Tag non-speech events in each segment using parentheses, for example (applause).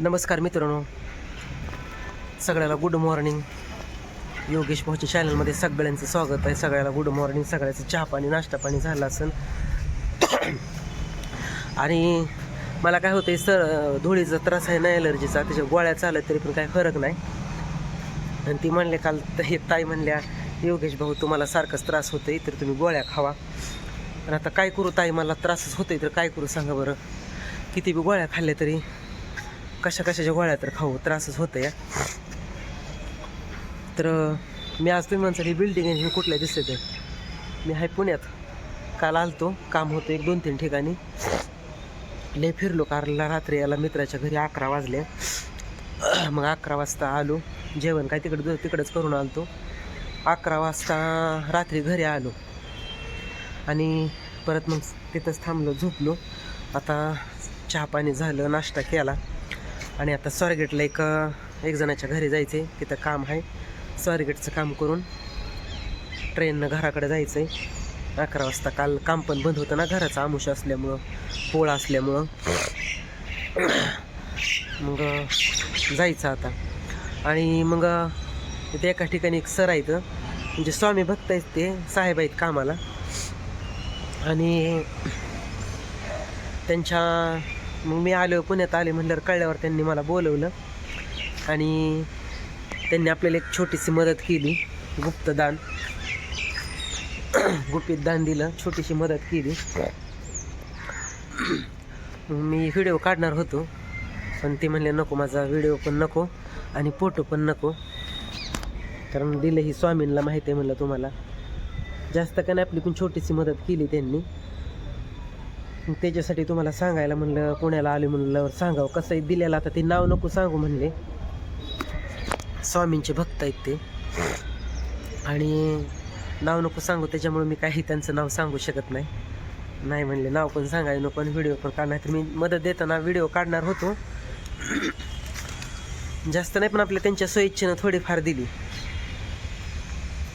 नमस्कार मित्रांनो. सगळ्याला गुड मॉर्निंग योगेश भाऊच्या चॅनलमध्ये सगळ्यांचं स्वागत आहे. सगळ्याला गुड मॉर्निंग सगळ्याचं चहा पाणी नाश्ता पाणी झालं असेल. आणि मला काय होतं सर धुळीचा त्रास आहे ना ॲलर्जीचा त्याच्या गोळ्या चालत तरी पण काही फरक नाही. आणि ती म्हणले काल त- हे ताई म्हणल्या योगेश भाऊ तुम्हाला सारखाच त्रास होतोय तर तुम्ही गोळ्या खावा. आणि आता काय करू ताई मला त्रासच होतोय तर काय करू सांगा बरं. किती बी गोळ्या खाल्ल्या तरी कशा कशाच्या गोळ्या तर खाऊ त्रासच होतं या तर मी आज तुम्ही म्हणता ही बिल्डिंग आहे ही कुठल्या दिसते ते? मी आहे पुण्यात. काल आलतो काम होतं एक दोन तीन ठिकाणी. लय फिरलो कारला रात्री याला मित्राच्या घरी अकरा वाजले. मग अकरा वाजता आलो जेवण काय तिकडं तिकडंच करून आलतो. अकरा वाजता रात्री घरी आलो. आणि परत मग तिथंच थांबलो झोपलो. आता चहा पाणी झालं नाश्ता केला. आणि आता स्वारगेटला एक एक जणाच्या घरी जायचं आहे तिथं काम आहे. स्वारगेटचं काम करून ट्रेननं घराकडे जायचं आहे अकरा वाजता काल काम पण बंद होतं ना घराचं आमुष असल्यामुळं पोळा असल्यामुळं. मग जायचं आता. आणि मग तिथे एका ठिकाणी एक सर आहेत म्हणजे स्वामी भक्त आहेत ते साहेब आहेत कामाला. आणि त्यांच्या मग मी आलो पुण्यात आले म्हणल्यावर कळल्यावर त्यांनी मला बोलवलं. आणि त्यांनी आपल्याला एक छोटीशी मदत केली गुप्तदान. (clears throat) गुपित दान दिलं छोटीशी मदत केली. मग मी व्हिडिओ काढणार होतो. पण ते म्हणले नको माझा व्हिडिओ पण नको आणि फोटो पण नको. कारण दिलं ही स्वामींना माहिती आहे म्हणलं तुम्हाला. जास्त का नाही आपली पण छोटीशी मदत केली त्यांनी. त्याच्यासाठी तुम्हाला सांगायला म्हणलं पुण्याला आले म्हणलं सांगावं. कसं आहे दिलेलं आता ते नाव नको सांगू म्हणले. स्वामींचे भक्त आहेत ते. आणि नाव नको सांगू त्याच्यामुळे मी काही त्यांचं नाव सांगू शकत नाही. नाही म्हणले नाव पण सांगायला नको आणि व्हिडिओ पण काढणार. तर मी मदत देताना व्हिडिओ काढणार होतो. जास्त नाही पण आपल्या त्यांच्या स्वइच्छेनं थोडीफार दिली.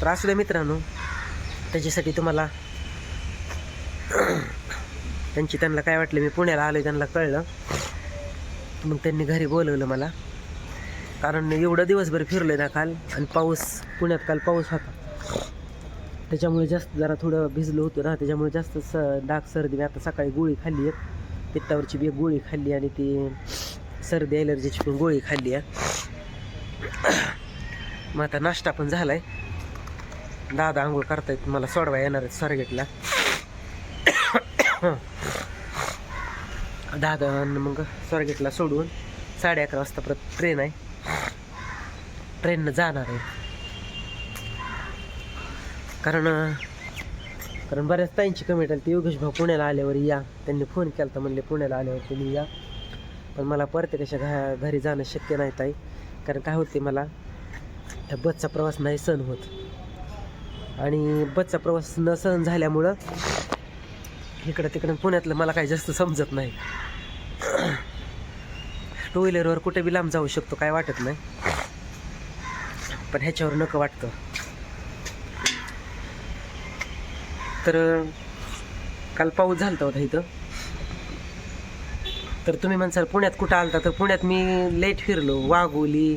तर असू द्या मित्रांनो त्याच्यासाठी तुम्हाला त्यांची त्यांना काय वाटलं मी पुण्याला आलो त्यांना कळलं. मग त्यांनी घरी बोलवलं मला. कारण एवढं दिवसभर फिरलं ना काल आणि पाऊस पुण्यात काल पाऊस होता. त्याच्यामुळे जास्त जरा थोडं भिजलं होतं ना त्याच्यामुळे जास्त स डाग सर्दी. मी आता सकाळी गोळी खाल्ली आहे पित्तावरची बी एक गोळी खाल्ली आणि ती सर्दी ॲलर्जीची पण गोळी खाल्ली आहे मग आता नाश्ता पण झाला आहे दादा आंघोळ करतायत मला सोडवा येणार आहेत स्वारगेटला. दादा मग स्वारगेटला सोडून साडे अकरा वाजता परत ट्रेन आहे. ट्रेननं जाणार आहे. कारण कारण बऱ्याच ताईंची कमेंट आली ती योगेश भाऊ पुण्याला आल्यावर या. त्यांनी फोन केला तर म्हणले पुण्याला आल्यावर तुम्ही या. पण मला प्रत्येकाच्या घा घरी जाणं शक्य नाही ताई. कारण काय होते मला त्या बसचा प्रवास नाही सहन होत. आणि बसचा प्रवास न सहन झाल्यामुळं इकडं तिकडं पुण्यातलं मला काही जास्त समजत नाही. टू व्हीलरवर कुठे बी लांब जाऊ शकतो काय वाटत नाही. पण ह्याच्यावर नको वाटतं. तर काल पाऊस झाला होता इथं. तर तुम्ही म्हणसाल पुण्यात कुठं आलता? तर पुण्यात मी लेट फिरलो. वाघोली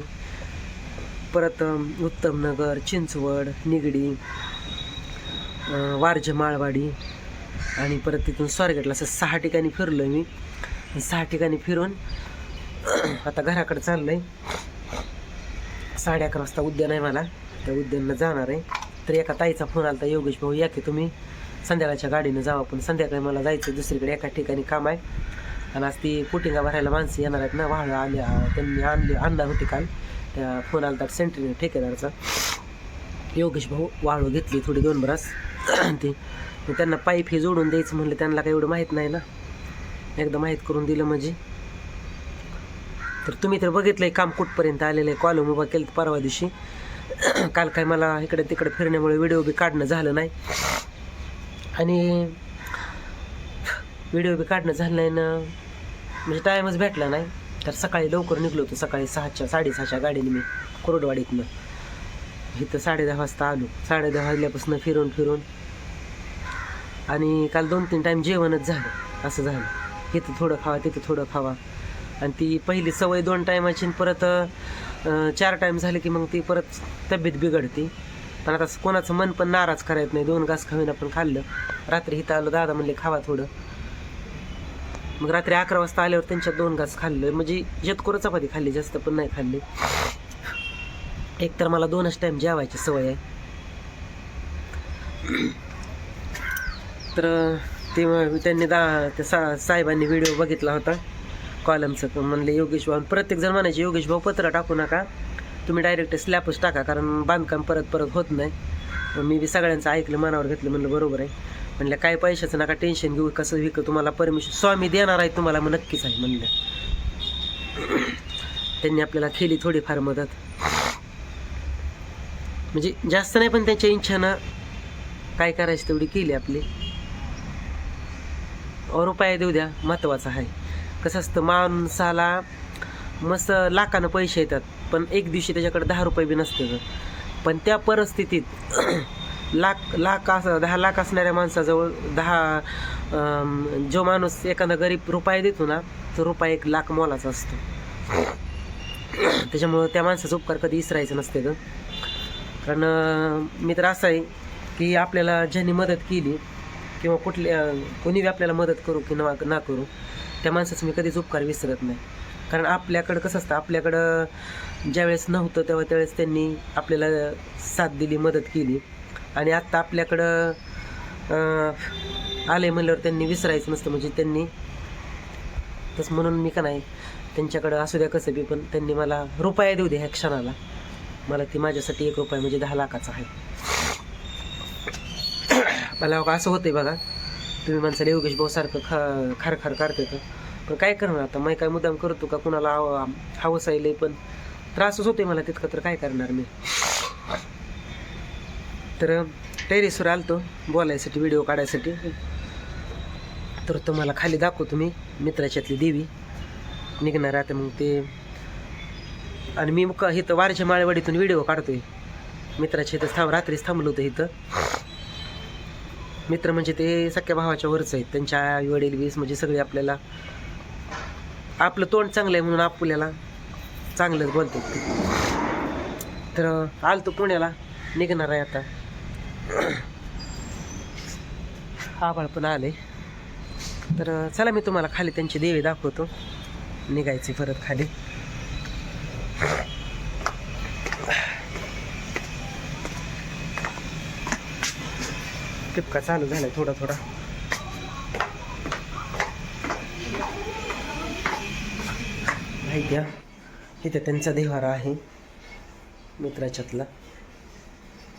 परत उत्तमनगर चिंचवड निगडी वारजे माळवाडी. आणि परत तिथून स्वारगेटला असं सहा ठिकाणी फिरलो मी. सहा ठिकाणी फिरून (clears throat) आता घराकडे चाललो आहे साडे अकरा वाजता उद्यान आहे मला. त्या उद्यानला जाणार आहे. तर एका ताईचा फोन आला योगेश भाऊ या की तुम्ही? संध्याकाळच्या गाडीनं जावा पण संध्याकाळी मला जायचं दुसरीकडे एका ठिकाणी काम आहे. आणि आज ती पुटिंगा भरायला माणसं येणार आहेत ना. वाहळं आल्या त्यांनी आणली आणणार होती काल. त्या फोन आला तर सेंट्रीने ठेकेदारचा. योगेश भाऊ वाळू घेतली थोडी दोन बरास. ते त्यांना पाईप हे जोडून द्यायचं म्हणलं त्यांना काही एवढं माहीत नाही ना. एकदा माहीत करून दिलं म्हणजे. तर तुम्ही तर बघितलंय काम कुठपर्यंत आलेलं आहे कॉलम उभा केलं परवा दिवशी. काल काय मला इकडे तिकडे फिरण्यामुळे व्हिडिओ बी काढणं झालं नाही. आणि व्हिडिओ बी काढणं झालं नाही ना. म्हणजे टाईमच भेटला नाही. तर सकाळी लवकर निघलो होतो सकाळी सहाच्या साडेसहाच्या गाडीने मी कोरडवाडीतनं. इथं साडे दहा वाजता आलो. साडे दहा वाजल्यापासून फिरून फिरून. आणि काल दोन तीन टाईम जेवणच झालं. असं झालं. इथं थोडं खावा तिथं थोडं खावा. आणि ती पहिली सवय दोन टायमाची आणि परत चार टाईम झाले की मग ती परत तब्येत बिघडते. पण आता कोणाचं मन पण नाराज करायचं नाही. दोन घास खावीन आपण खाल्लं. रात्री इथं आलो दादा म्हणले खावा थोडं. मग रात्री अकरा वाजता आल्यावर त्यांच्यात दोन घास खाल्लं म्हणजे जेतकोर चपाती खाल्ली जास्त पण नाही खाल्ली. एक तर मला दोनच टाईम जेवायची सवय आहे. तर ते त्यांनी दा त्या सा साहेबांनी व्हिडिओ बघितला होता. कॉलमचं म्हणले योगेश भाऊ प्रत्येक जण म्हणायचे योगेश भाऊ पत्र टाकू नका. तुम्ही डायरेक्ट स्लॅपच टाका कारण बांधकाम परत परत होत नाही. मग मी बी सगळ्यांचं ऐकलं मनावर घेतलं म्हणलं बरोबर आहे. म्हणलं काय पैशाचं नका टेन्शन घेऊ कसं विकत तुम्हाला परमिशन स्वामी देणार आहे तुम्हाला मग नक्कीच आहे म्हणलं. त्यांनी आपल्याला केली थोडीफार मदत. म्हणजे जास्त नाही पण त्यांच्या इच्छानं काय करायची तेवढी केली आपली. अहो, रुपये देऊ द्या महत्त्वाचा आहे. कसं असतं माणसाला मस्त लाखानं पैसे येतात पण एक दिवशी त्याच्याकडे दहा रुपये बी नसते पण त्या परिस्थितीत (clears throat) लाख लाख असं दहा लाख असणाऱ्या माणसाजवळ दहा जो माणूस एखादा गरीब रुपये देतो ना तो रुपये एक लाख मोलाचा असतो. (clears throat) त्याच्यामुळं त्या माणसाचा उपकार कधी इसरायचा नसते ग. कारण मित्र मी तर असं आहे की आपल्याला ज्यांनी मदत केली किंवा कुठल्या कोणीबी आपल्याला मदत करू की ना ना करू त्या माणसाचं मी कधीच उपकार विसरत नाही. कारण आपल्याकडं कसं असतं आपल्याकडं ज्यावेळेस नव्हतं तेव्हा त्यावेळेस त्यांनी आपल्याला साथ दिली मदत केली. आणि आत्ता आपल्याकडं आले म्हणल्यावर त्यांनी विसरायचं नसतं म्हणजे त्यांनी तसं म्हणून मी का नाही त्यांच्याकडं असू द्या कसं बी पण त्यांनी मला रुपया देऊ द्या ह्या क्षणाला. मला ती माझ्यासाठी एक रुपया म्हणजे दहा लाखाचा आहे. मला हो असं होतंय बघा तुम्ही माणसाला योगेश भाऊ सारखं खा खार खार काढते का? पण काय करणार आता? मी काय मुद्दाम करतो का? कुणाला हवस आहे पण त्रासच होते मला तितकं तर काय करणार मी? तर टेरेसवर आलतो बोलायसाठी व्हिडिओ काढायसाठी. तर तुम्हाला खाली दाखवतो मी मित्राच्यातली देवी. निघणार आता मग ते आणि मी मग इथं वारच्या माळेवाडीतून व्हिडिओ काढतोय. मित्राच्या इथं थांब रात्रीच थांबलो होतं इथं. मित्र म्हणजे ते सख्या भावाच्या वरच आहेत. त्यांच्या आई वडील वीस म्हणजे सगळे आपल्याला आपलं तोंड चांगलं आहे म्हणून आपल्याला चांगलंच बोलतो तर तर आलतो पुण्याला. निघणार आहे आता. आबाळ पण आले तर चला मी तुम्हाला खाली त्यांची देवी दाखवतो. निघायची परत खाली. चिपका चालू झालाय थोडा थोडा. माहिती इथं त्यांचा देवारा आहे मित्राच्यातला.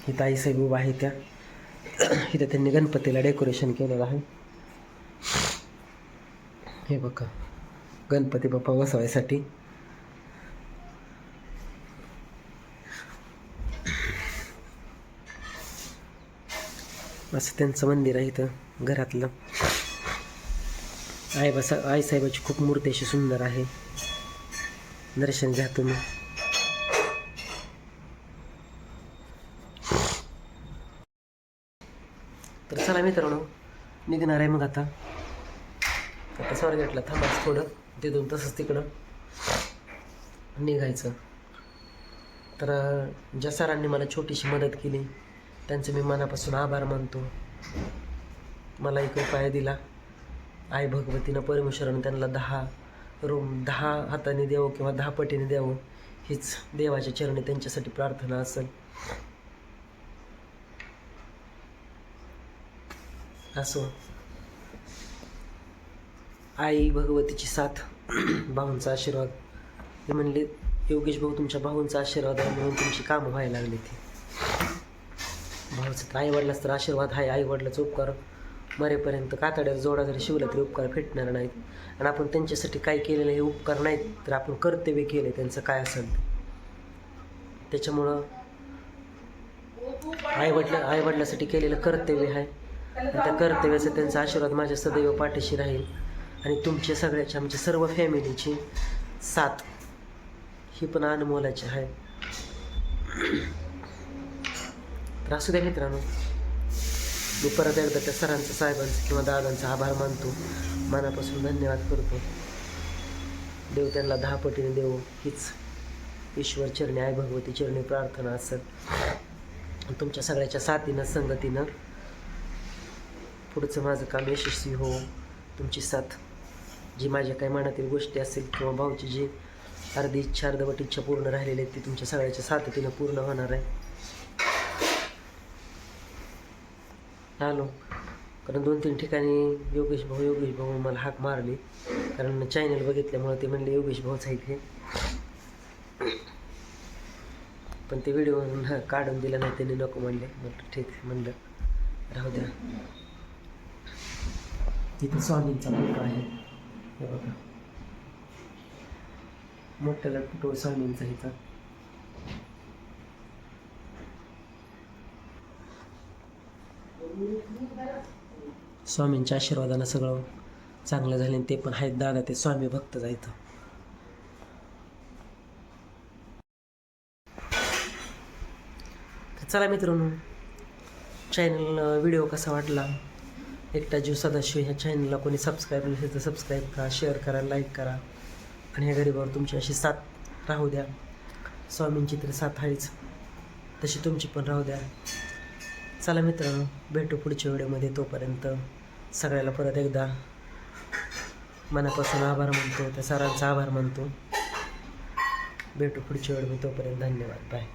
इथं आई साहेब उभा आहे त्या. इथं त्यांनी गणपतीला डेकोरेशन केलेलं आहे. हे बघा गणपती बाप्पा बसवायसाठी. असं त्यांचं मंदिर आहे इथं घरातलं. आई बसा आईसाहेबाची खूप मूर्ती अशी सुंदर आहे. दर्शन घ्या तुम्ही. तर चला मित्रांनो निघणार आहे मग आता. आता स्वारगेटला थांबायचं थोडं तिथून तसंच तिकडं. निघायचं. तर ज्या सरांनी मला छोटीशी मदत केली त्यांचं मी मनापासून आभार मानतो. मला एक उपाय दिला. आई भगवतीनं परमेश्वरानं त्यांना दहा रूम दहा हाताने द्यावं किंवा दहा पटीने द्यावं हीच देवाच्या चरणी त्यांच्यासाठी प्रार्थना असेल. असो. आई भगवतीची साथ भाऊंचा आशीर्वाद. म्हणले योगेश भाऊ तुमच्या भाऊंचा आशीर्वाद आहे म्हणून तुमची कामं व्हायला लागली ती. भाऊचं तर आई वडिलाच तर आशीर्वाद आहे आई वडिलाचा उपकार मरेपर्यंत कातड्याचा जोडा जरी शिवला तरी उपकार भेटणार नाहीत. आणि आपण त्यांच्यासाठी काय केलेलं हे उपकार नाहीत तर आपण कर्तव्य केले त्यांचं काय असेल त्याच्यामुळं आई वडला आई वडिलासाठी केलेलं कर्तव्य आहे. आणि त्या कर्तव्याचा त्यांचा आशीर्वाद माझ्या सदैव पाठीशी राहील. आणि तुमच्या सगळ्याची आमच्या सर्व फॅमिलीची साथ ही पण अनमोलाची आहे. तर असू द्या मित्रांनो. मी परत एकदा त्या सरांचं साहेबांचं किंवा दादांचा आभार मानतो. मनापासून धन्यवाद करतो. देव त्यांना दहा पटीने हीच ईश्वर चरणी आई भगवती चरणी प्रार्थना असत. तुमच्या सगळ्याच्या साथीनं संगतीनं पुढचं माझं काम यशस्वी हो. तुमची साथ जी माझ्या काही मनातील गोष्टी असेल किंवा भाऊची जी अर्धी इच्छा अर्धवट इच्छा पूर्ण राहिलेली आहे ती तुमच्या सगळ्याच्या साथीनं पूर्ण होणार आहे. आलो. कारण दोन तीन ठिकाणी योगेश भाऊ योगेश भाऊ मला हाक मारली. कारण चॅनल बघितल्यामुळे ते म्हणले योगेश भाऊच आहेत हे. पण ते व्हिडिओ काढून दिला नाही त्यांनी नको म्हणले. म्हटलं ठीक आहे म्हणलं. राहू द्या. तिथे स्वामींचा फोटो आहे. हे बघा. मोठ्याला कुठं स्वामींचा इथं? स्वामींच्या आशीर्वादानं सगळं चांगलं झालं आणि ते पण आहेत दादा ते स्वामी भक्त जायचं चला मित्रांनो चॅनल व्हिडिओ कसा वाटला? एकटा जीव सदाशिव ह्या चॅनलला कोणी सबस्क्राईब नसेल तर सबस्क्राईब करा शेअर करा लाईक करा. आणि ह्या गरीबावर तुमची अशी साथ राहू द्या. स्वामींची तर साथ आहेच. तशी तुमची पण राहू द्या. चला मित्रांनो भेटू पुढच्या व्हिडिओमध्ये. तोपर्यंत सगळ्याला परत एकदा मनापासून आभार मानतो त्या सरांचा आभार मानतो. भेटू पुढच्या वेळेमध्ये तोपर्यंत धन्यवाद. बाय